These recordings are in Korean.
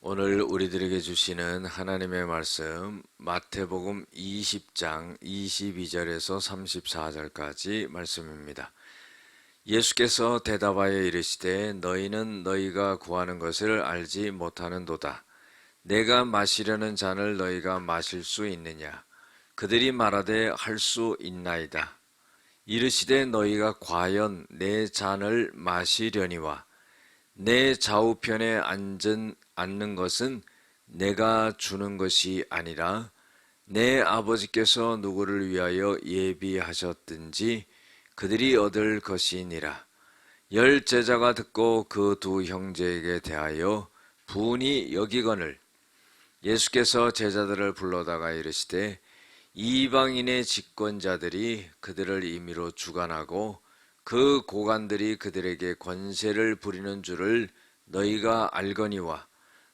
오늘 우리들에게 주시는 하나님의 말씀 마태복음 20장 22절에서 34절까지 말씀입니다. 예수께서 대답하여 이르시되 너희는 너희가 구하는 것을 알지 못하는도다. 내가 마시려는 잔을 너희가 마실 수 있느냐? 그들이 말하되 할 수 있나이다. 이르시되 너희가 과연 내 잔을 마시려니와 내 좌우편에 앉은 앉는 것은 내가 주는 것이 아니라 내 아버지께서 누구를 위하여 예비하셨든지 그들이 얻을 것이니라. 열 제자가 듣고 그 두 형제에게 대하여 분이 여기거늘 예수께서 제자들을 불러다가 이르시되 이방인의 집권자들이 그들을 임의로 주관하고 그 고관들이 그들에게 권세를 부리는 줄을 너희가 알거니와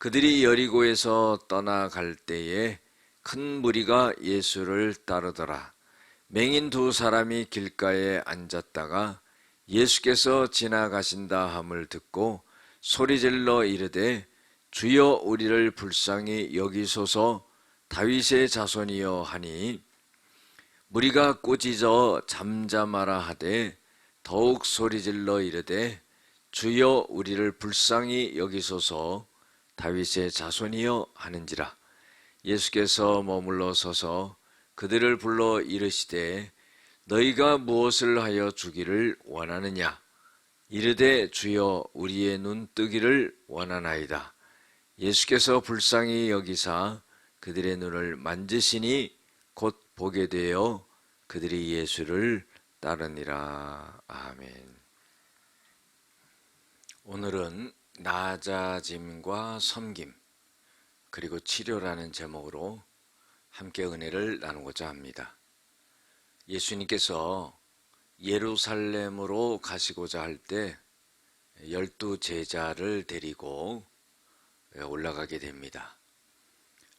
그들이 여리고에서 떠나갈 때에 큰 무리가 예수를 따르더라. 맹인 두 사람이 길가에 앉았다가 예수께서 지나가신다 함을 듣고 소리질러 이르되 주여 우리를 불쌍히 여기소서. 다윗의 자손이여 하니. 무리가 꾸짖어 잠잠하라 하되 더욱 소리질러 이르되 주여 우리를 불쌍히 여기소서 다윗의 자손이여 하는지라. 예수께서 머물러 서서 그들을 불러 이르시되 너희가 무엇을 하여 주기를 원하느냐? 이르되 주여 우리의 눈 뜨기를 원하나이다. 예수께서 불쌍히 여기사 그들의 눈을 만지시니 곧 보게 되어 그들이 예수를 따르니라. 아멘. 오늘은 낮아짐과 섬김 그리고 치료라는 제목으로 함께 은혜를 나누고자 합니다. 예수님께서 예루살렘으로 가시고자 할 때 열두 제자를 데리고 올라가게 됩니다.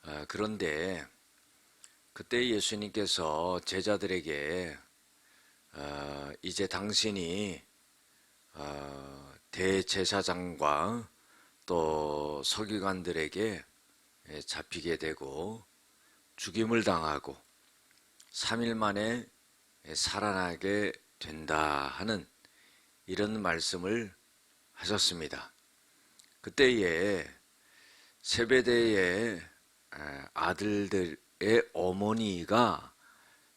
아, 그런데 그때 예수님께서 제자들에게 아, 이제 당신이 아, 대제사장과 또 서기관들에게 잡히게 되고 죽임을 당하고 3일 만에 살아나게 된다 하는 이런 말씀을 하셨습니다. 그때에 세베대의 아들들의 어머니가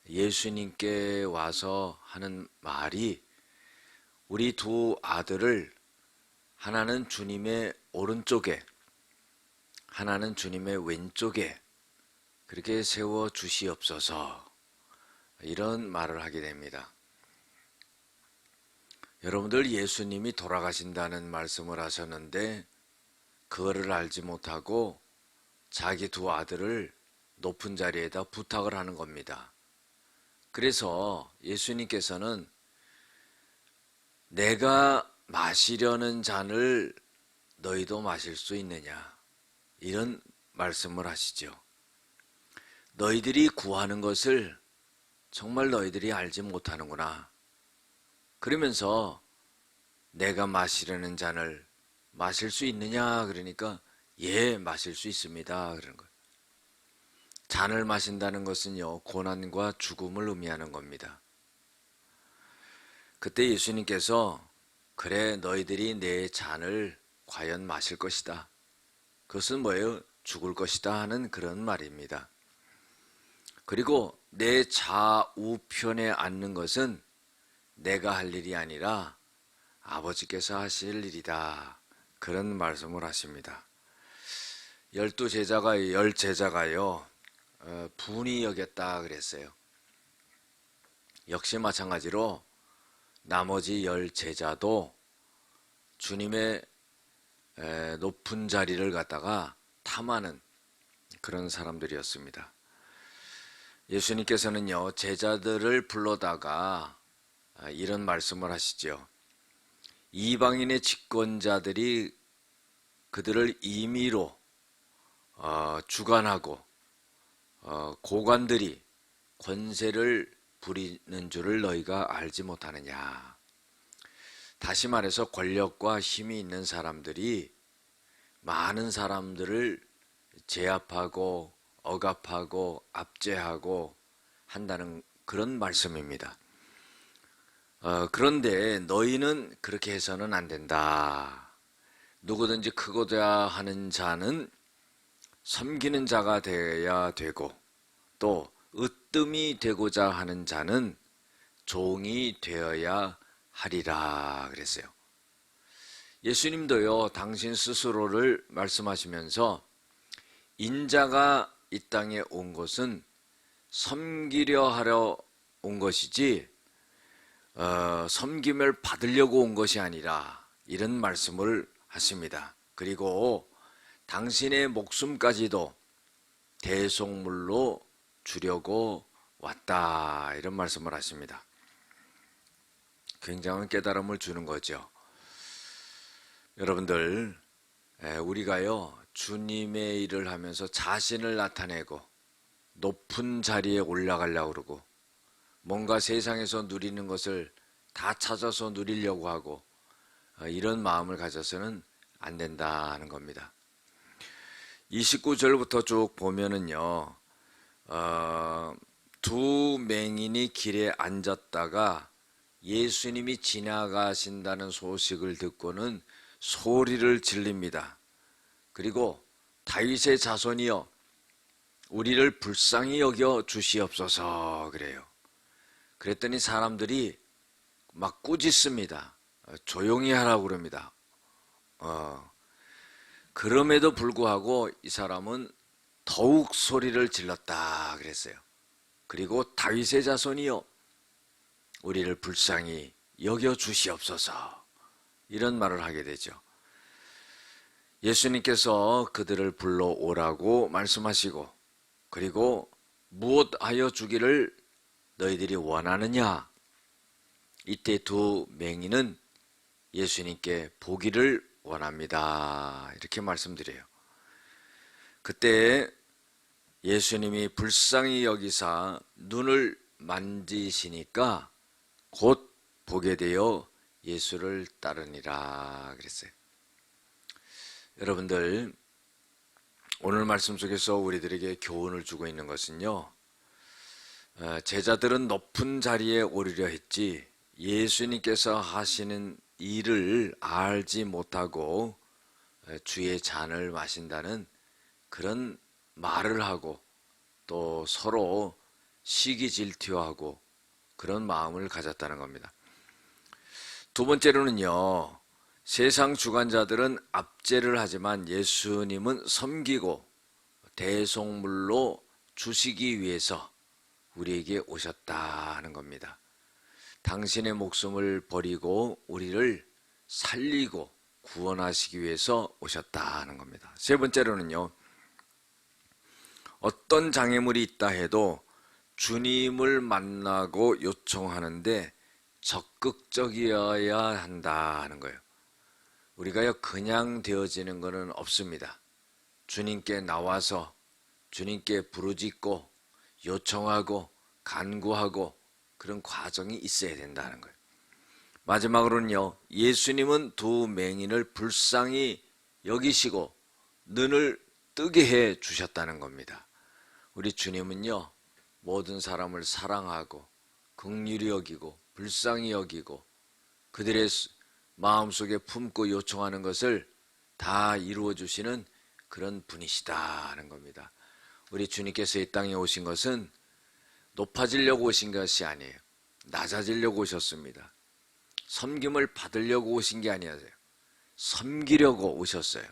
예수님께 와서 하는 말이 우리 두 아들을 하나는 주님의 오른쪽에 하나는 주님의 왼쪽에 그렇게 세워 주시옵소서 이런 말을 하게 됩니다. 여러분들 예수님이 돌아가신다는 말씀을 하셨는데 그거를 알지 못하고 자기 두 아들을 높은 자리에다 부탁을 하는 겁니다. 그래서 예수님께서는 내가 마시려는 잔을 너희도 마실 수 있느냐? 이런 말씀을 하시죠. 너희들이 구하는 것을 정말 너희들이 알지 못하는구나. 그러면서 내가 마시려는 잔을 마실 수 있느냐? 그러니까 예, 마실 수 있습니다. 그러는 거예요. 잔을 마신다는 것은요, 고난과 죽음을 의미하는 겁니다. 그때 예수님께서 그래 너희들이 내 잔을 과연 마실 것이다. 그것은 뭐예요? 죽을 것이다 하는 그런 말입니다. 그리고 내 좌우편에 앉는 것은 내가 할 일이 아니라 아버지께서 하실 일이다. 그런 말씀을 하십니다. 열두 제자가 열 제자가요 어, 분이 여겼다 그랬어요. 역시 마찬가지로 나머지 열 제자도 주님의 높은 자리를 갖다가 다 탐하는 그런 사람들이었습니다. 예수님께서는요, 제자들을 불러다가 아, 이런 말씀을 하시죠. 이방인의 집권자들이 그들을 임의로 어, 주관하고 어, 고관들이 권세를 부리는 줄을 너희가 알지 못하느냐. 다시 말해서 권력과 힘이 있는 사람들이 많은 사람들을 제압하고 억압하고 압제하고 한다는 그런 말씀입니다. 어, 그런데 너희는 그렇게 해서는 안 된다. 누구든지 크고자 하는 자는 섬기는 자가 되어야 되고 또 으뜸이 되고자 하는 자는 종이 되어야 하리라 그랬어요. 예수님도요, 당신 스스로를 말씀하시면서 인자가 이 땅에 온 것은 섬기려 하려 온 것이지 어, 섬김을 받으려고 온 것이 아니라 이런 말씀을 하십니다. 그리고 당신의 목숨까지도 대속물로 주려고 왔다 이런 말씀을 하십니다. 굉장한 깨달음을 주는 거죠. 여러분들 에, 우리가요 주님의 일을 하면서 자신을 나타내고 높은 자리에 올라가려고 그러고 뭔가 세상에서 누리는 것을 다 찾아서 누리려고 하고 어, 이런 마음을 가져서는 안 된다는 겁니다. 29절부터 쭉 보면은요, 어, 두 맹인이 길에 앉았다가 예수님이 지나가신다는 소식을 듣고는 소리를 질립니다. 그리고 다윗의 자손이여 우리를 불쌍히 여겨 주시옵소서 그래요. 그랬더니 사람들이 막 꾸짖습니다. 어, 조용히 하라고 그럽니다. 어, 그럼에도 불구하고 이 사람은 더욱 소리를 질렀다 그랬어요. 그리고 다윗의 자손이여 우리를 불쌍히 여겨 주시옵소서 이런 말을 하게 되죠. 예수님께서 그들을 불러오라고 말씀하시고 그리고 무엇하여 주기를 너희들이 원하느냐? 이때 두 맹인은 예수님께 보기를 원합니다. 이렇게 말씀드려요. 그때 예수님이 불쌍히 여기사 눈을 만지시니까 곧 보게 되어 예수를 따르니라 그랬어요. 여러분들 오늘 말씀 속에서 우리들에게 교훈을 주고 있는 것은요. 어, 제자들은 높은 자리에 오르려 했지 예수님께서 하시는 일을 알지 못하고 어, 주의 잔을 마신다는 그런 말을 하고 또 서로 시기 질투하고 그런 마음을 가졌다는 겁니다. 두 번째로는요, 세상 주관자들은 압제를 하지만 예수님은 섬기고 대속물로 주시기 위해서 우리에게 오셨다는 겁니다. 당신의 목숨을 버리고 우리를 살리고 구원하시기 위해서 오셨다는 겁니다. 세 번째로는요, 어떤 장애물이 있다 해도 주님을 만나고 요청하는데 적극적이어야 한다는 거예요. 우리가요, 그냥 되어지는 것은 없습니다. 주님께 나와서 주님께 부르짖고 요청하고 간구하고 그런 과정이 있어야 된다는 거예요. 마지막으로는요, 예수님은 두 맹인을 불쌍히 여기시고 눈을 뜨게 해 주셨다는 겁니다. 우리 주님은요, 모든 사람을 사랑하고 극률이 여기고 불쌍히 여기고 그들의 마음속에 품고 요청하는 것을 다 이루어 주시는 그런 분이시다는 겁니다. 우리 주님께서 이 땅에 오신 것은 높아지려고 오신 것이 아니에요. 낮아지려고 오셨습니다. 섬김을 받으려고 오신 게 아니에요. 섬기려고 오셨어요.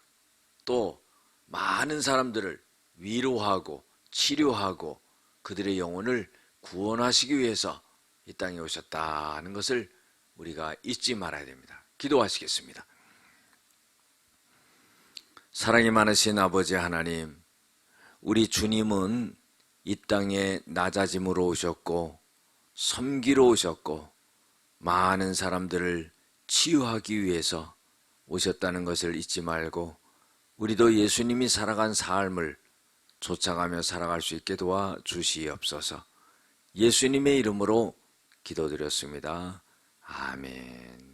또 많은 사람들을 위로하고 치료하고 그들의 영혼을 구원하시기 위해서 이 땅에 오셨다는 것을 우리가 잊지 말아야 됩니다. 기도하시겠습니다. 사랑이 많으신 아버지 하나님, 우리 주님은 이 땅에 낮아짐으로 오셨고, 섬기러 오셨고, 많은 사람들을 치유하기 위해서 오셨다는 것을 잊지 말고, 우리도 예수님이 살아간 삶을 쫓아가며 살아갈 수 있게 도와 주시옵소서. 예수님의 이름으로 기도드렸습니다. 아멘.